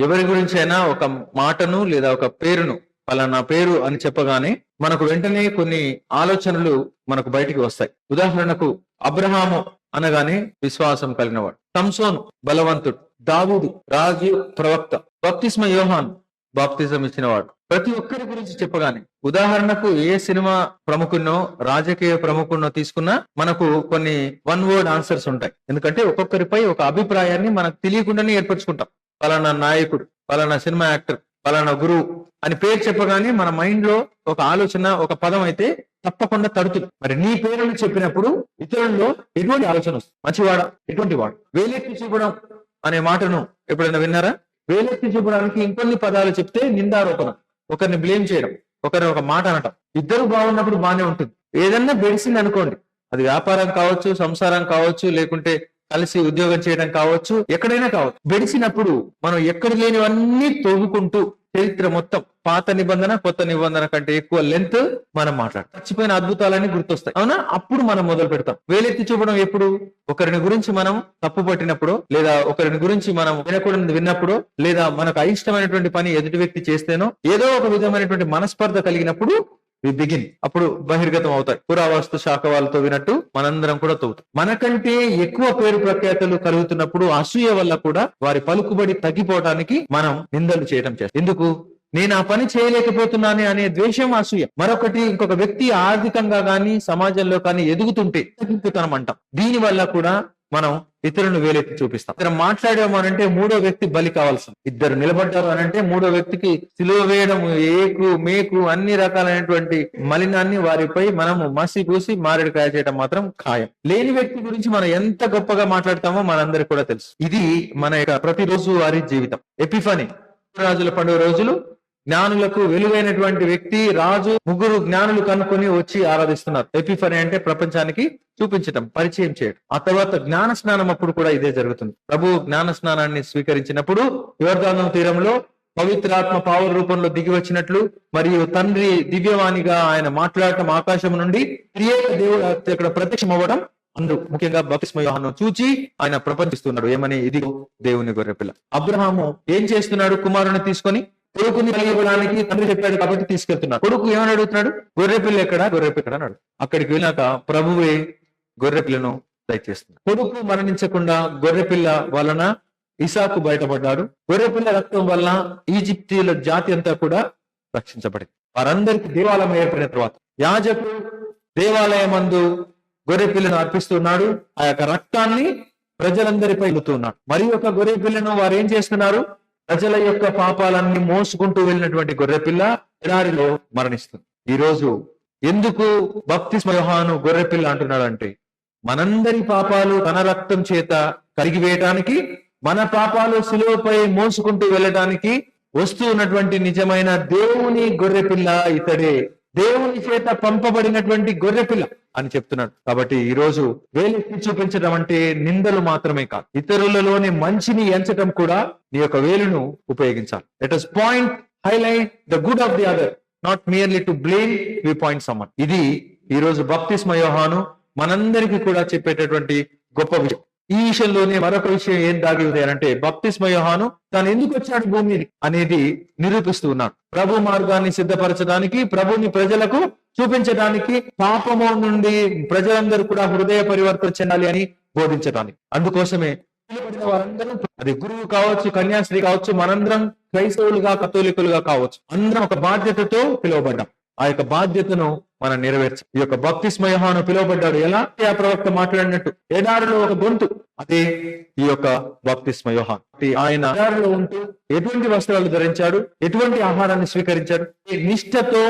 ఎవరి గురించి అయినా ఒక మాటను లేదా ఒక పేరును పలానా పేరు అని చెప్పగానే మనకు వెంటనే కొన్ని ఆలోచనలు మనకు బయటికి వస్తాయి. ఉదాహరణకు అబ్రహాము అనగానే విశ్వాసం కలిగినవాడు. సంసోను బలవంతుడు. దావుడు రాజు ప్రవక్త. బప్తిస్మ యోహాన్ బాప్తిజం ఇచ్చినవాడు. ప్రతి ఒక్కరి గురించి చెప్పగానే ఉదాహరణకు ఏ సినిమా ప్రముఖున్నో రాజకీయ ప్రముఖున్నో తీసుకున్నా మనకు కొన్ని వన్ వర్డ్ ఆన్సర్స్ ఉంటాయి. ఎందుకంటే ఒక్కొక్కరిపై ఒక అభిప్రాయాన్ని మనకు తెలియకుండానే ఏర్పరచుకుంటాం. పలానా నాయకుడు పలానా సినిమా యాక్టర్ పలానా గురువు అని పేరు చెప్పగానే మన మైండ్లో ఒక ఆలోచన ఒక పదం అయితే తప్పకుండా తడుతుంది. మరి నీ పేరును చెప్పినప్పుడు ఇతరుల్లో ఎటువంటి ఆలోచన వస్తుంది? మంచివాడా? ఎటువంటి వాడు? వేలెత్తి చూపడం అనే మాటను ఎప్పుడైనా విన్నారా? వేలెత్తి చూపడానికి ఇంకొన్ని పదాలు చెప్తే నిందారోపణ. ఒకరిని బ్లేమ్ చేయడం ఒకరిని ఒక మాట అనటం. ఇద్దరు బాగున్నప్పుడు బాగానే ఉంటుంది. ఏదన్నా బెడిసింది అనుకోండి అది వ్యాపారం కావచ్చు సంసారం కావచ్చు లేకుంటే కలిసి ఉద్యోగం చేయడం కావచ్చు ఎక్కడైనా కావచ్చు. గడిచినప్పుడు మనం ఎక్కడ లేనివన్నీ తోగుకుంటూ చరిత్ర మొత్తం పాత నిబంధన కొత్త నిబంధన కంటే ఎక్కువ లెంత్ మనం మాట్లాడతాం. చచ్చిపోయిన అద్భుతాలన్నీ గుర్తొస్తాయి. అవునా? అప్పుడు మనం మొదలు పెడతాం. వేలెత్తి చూపడం ఎప్పుడు? ఒకరిని గురించి మనం తప్పు పట్టినప్పుడు లేదా ఒకరిని గురించి మనం వినకూడదు విన్నప్పుడు లేదా మనకు అయిష్టమైనటువంటి పని ఎదుటి వ్యక్తి చేస్తేనో ఏదో ఒక విధమైనటువంటి మనస్పర్ధ కలిగినప్పుడు వి బిగిన్ అప్పుడు బహిర్గతం అవుతాయి పురావస్తు శాఖ వాళ్ళతో వినట్టు మనందరం కూడా తవ్వుతాం. మనకంటే ఎక్కువ పేరు ప్రఖ్యాతలు కలుగుతున్నప్పుడు అసూయ వల్ల కూడా వారి పలుకుబడి తగ్గిపోవడానికి మనం నిందలు చేయడం చేస్తాం. ఎందుకు? నేను ఆ పని చేయలేకపోతున్నానే అనే ద్వేషం అసూయ. మరొకటి ఇంకొక వ్యక్తి ఆర్థికంగా గాని సమాజంలో కానీ ఎదుగుతుంటే తగ్గిపోతాం అంటాం. దీని వల్ల కూడా మనం ఇతరులను వేలెత్తి చూపిస్తాం. ఇద్దరు మాట్లాడాము అనంటే మూడో వ్యక్తి బలి కావాల్సింది. ఇద్దరు నిలబడ్డారు అనంటే మూడో వ్యక్తికి సిలువ వేయడం ఏకు మేకు అన్ని రకాలైనటువంటి మలినాన్ని వారిపై మనము మసి పూసి మారేడుకాయ చేయడం మాత్రం ఖాయం. లేని వ్యక్తి గురించి మనం ఎంత గొప్పగా మాట్లాడతామో మనందరికి కూడా తెలుసు. ఇది మన యొక్క ప్రతిరోజు వారి జీవితం. ఎపిఫని. రాజుల పండుగ రోజులు జ్ఞానులకు వెలుగైనటువంటి వ్యక్తి రాజు ముగ్గురు జ్ఞానులు కనుక్కొని వచ్చి ఆరాధిస్తున్నారు. ఎపిఫని అంటే ప్రపంచానికి చూపించటం పరిచయం చేయడం ఆ తర్వాత జ్ఞాన స్నానం అప్పుడు కూడా ఇదే జరుగుతుంది. ప్రభు జ్ఞాన స్నానాన్ని స్వీకరించినప్పుడు యువర్ధానం తీరంలో పవిత్రాత్మ పావుల రూపంలో దిగి వచ్చినట్లు మరియు తండ్రి దివ్యవాణిగా ఆయన మాట్లాడటం ఆకాశం నుండి త్రియేక దేవుడు ఇక్కడ ప్రత్యక్షం అవ్వడం అందరూ ముఖ్యంగా బప్తిస్మ యోహాను చూచి ఆయన ప్రపంచిస్తున్నాడు. ఏమని? ఇది దేవుని గొర్రెపిల్ల. అబ్రహాము ఏం చేస్తున్నాడు? కుమారుని తీసుకొని కొడుకుని కలిగివ్వడానికి తండ్రి చెప్పాడు కాబట్టి తీసుకెళ్తున్నాడు కొడుకు ఏమని అడుగుతున్నాడు? గొర్రెపిల్ల ఎక్కడ? గొర్రెపిల్ల అన్నాడు అక్కడికి వెళ్ళాక ప్రభువే గొర్రెపిల్లను దయచేస్తున్నాడు. కొడుకు మరణించకుండా గొర్రెపిల్ల వలన ఇసాకు బయటపడ్డాడు. గొర్రెపిల్ల రక్తం వల్ల ఈజిప్తీయుల జాతి అంతా కూడా రక్షించబడింది. వారందరికి దేవాలయం ఏర్పడిన తర్వాత యాజకుడు దేవాలయం అందు గొర్రెపిల్లను అర్పిస్తున్నాడు. ఆ యొక్క రక్తాన్ని ప్రజలందరిపై ఉన్నాడు మరి ఒక గొర్రె పిల్లను వారు ఏం చేస్తున్నారు? ప్రజల యొక్క పాపాలన్నీ మోసుకుంటూ వెళ్ళినటువంటి గొర్రె పిల్ల ఎడారిలో మరణిస్తుంది. ఈ రోజు ఎందుకు భక్తి స్మయోహాను గొర్రె పిల్ల మనందరి పాపాలు తన రక్తం చేత కరిగివేయటానికి మన పాపాలు సులువుపై మోసుకుంటూ వెళ్ళడానికి వస్తూ ఉన్నటువంటి నిజమైన దేవుని గొర్రెపిల్ల ఇతడే. దేవుని చేత పంపబడినటువంటి గొర్రె పిల్ల అని చెప్తున్నాడు. కాబట్టి ఈ రోజు వేలెత్తి చూపించడం అంటే నిందలు మాత్రమే కాదు. ఇతరులలోని మంచిని ఎంచటం కూడా నీ యొక్క వేలును ఉపయోగించాలి. Let us point highlight the good of the other not merely to blame we point someone ఇది ఈ రోజు బప్తిస్మ యోహాను మనందరికీ కూడా చెప్పేటటువంటి గొప్ప విషయం. ఈ విషయంలోనే మరొక విషయం ఏం దాగి ఉంది అంటే బప్తిస్మ యోహాను తాను ఎందుకు వచ్చాడు భూమి అనేది నిరూపిస్తూ ఉన్నాడు. ప్రభు మార్గాన్ని సిద్ధపరచడానికి ప్రభుని ప్రజలకు చూపించడానికి పాపము నుండి ప్రజలందరూ కూడా హృదయ పరివర్తన చెందాలి అని బోధించడానికి అందుకోసమే వారందరూ అది గురువు కావచ్చు కన్యాశ్రీ కావచ్చు మనందరం క్రైస్తవులుగా కథోలికులుగా కావచ్చు. అందరం ఒక బాధ్యతతో పిలువబడ్డాం. ఆ యొక్క బాధ్యతను మనం నెరవేర్చాం ఈ యొక్క భక్తి స్మయహాను పిలువబడ్డాడు. ఎలా? ఆ ప్రవక్త మాట్లాడినట్టు? ఎడారిలో ఒక గొంతు. అదే ఈ యొక్క భక్తి స్మయోహాన్ ఆయన ఎడారిలో ఉంటూ ఎటువంటి వస్త్రాలు ధరించాడు? ఎటువంటి ఆహారాన్ని స్వీకరించాడు? ఈ నిష్ఠతో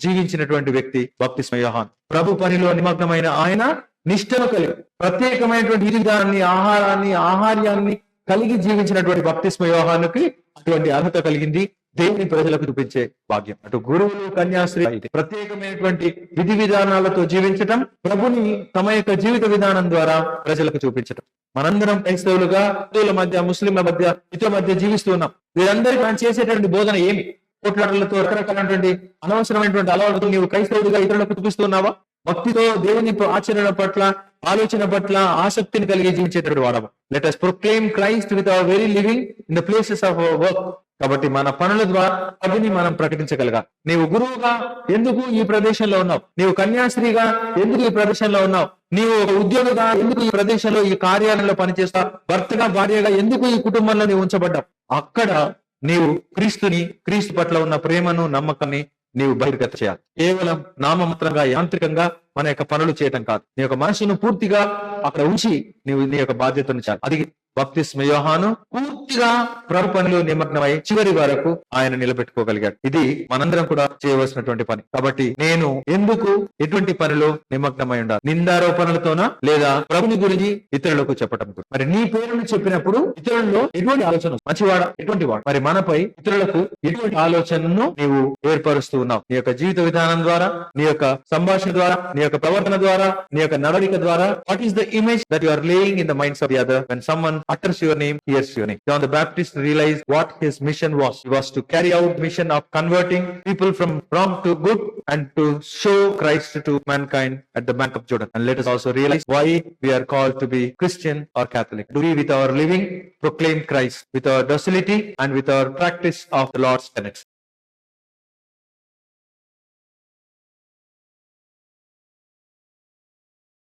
జీవించినటువంటి వ్యక్తి భక్తి స్మయోహాన్ ప్రభు పనిలో నిమగ్నమైన ఆయన నిష్ఠను కలిగి ప్రత్యేకమైనటువంటి విధి విధానాన్ని ఆహారాన్ని ఆహార్యాన్ని కలిగి జీవించినటువంటి భక్తి స్మయోహానికి అటువంటి అర్హత కలిగింది. దేవుని ప్రజలకు చూపించే భాగ్యం. అటు గురువులు కన్యాశ్రీ అయితే ప్రత్యేకమైనటువంటి విధి విధానాలతో జీవించటం ప్రభుని తమ యొక్క జీవిత విధానం ద్వారా ప్రజలకు చూపించటం. మనందరం క్రైస్తవులుగా హిందువుల మధ్య ముస్లింల మధ్య ఇతర మధ్య జీవిస్తూ ఉన్నాం. వీరందరికీ మనం చేసేటువంటి బోధన ఏమి? కోట్లాటలతో రకరకాలైనటువంటి అనవసరమైనటువంటి అలవాటుతో నీవు క్రైస్తవుడిగా ఇతరులకు చూపిస్తున్నావా భక్తితో దేవుని ఆచరణ పట్ల ఆలోచన పట్ల ఆసక్తిని కలిగి జీవించేటప్పుడు వాడము. Let us proclaim Christ with our very living in the places of our work కాబట్టి మన పనుల ద్వారా అవిని మనం ప్రకటించగలగా నీవు గురువుగా ఎందుకు ఈ ప్రదేశంలో ఉన్నావు? నీవు కన్యాశ్రీగా ఎందుకు ఈ ప్రదేశంలో ఉన్నావు? నీవు ఒక ఉద్యోగిగా ఎందుకు ఈ ప్రదేశంలో ఈ కార్యాలయంలో పనిచేస్తా భర్తగా భార్యగా ఎందుకు ఈ కుటుంబంలో నీవు ఉంచబడ్డావు? అక్కడ నీవు క్రీస్తుని క్రీస్తు పట్ల ఉన్న ప్రేమను నమ్మకాన్ని నీవు బహిర్గత చేయాలి. కేవలం నామమాత్రంగా యాంత్రికంగా మన యొక్క పనులు చేయటం కాదు. నీ యొక్క మనసును పూర్తిగా అక్కడ ఉంచి నీవు నీ యొక్క బాధ్యతను చేయాలి. అది భక్తి స్మయోహాను పూర్తిగా ప్రభు పనిలో నిమగ్నమై చివరి వరకు ఆయన నిలబెట్టుకోగలిగాడు. ఇది మనందరం కూడా చేయవలసినటువంటి పని. కాబట్టి నేను ఎందుకు ఎటువంటి పనిలో నిమగ్నమై ఉండాలి? నిందారోపణలతోనా లేదా ప్రభుని గురించి ఇతరులకు చెప్పటం మరి నీ పేరును చెప్పినప్పుడు ఇతరులలో ఎటువంటి ఆలోచన మంచివాడ మంచివాడా? ఎటువంటి వాడు? మరి మనపై ఇతరులకు ఎటువంటి ఆలోచనను నీవు ఏర్పరుస్తూ ఉన్నావు? నీ యొక్క జీవిత విధానం ద్వారా నీ యొక్క సంభాషణ ద్వారా నీ యొక్క ప్రవర్తన ద్వారా నీ యొక్క నడవడిక ద్వారా what is the image that you are laying in the minds of the other when someone utters your name hears your name John the Baptist realized what his mission was. He was to carry out mission of converting people from wrong to good and to show Christ to mankind at the bank of Jordan. And let us also realize why we are called to be Christian or Catholic. Do we with our living proclaim Christ with our docility and with our practice of the Lord's tenets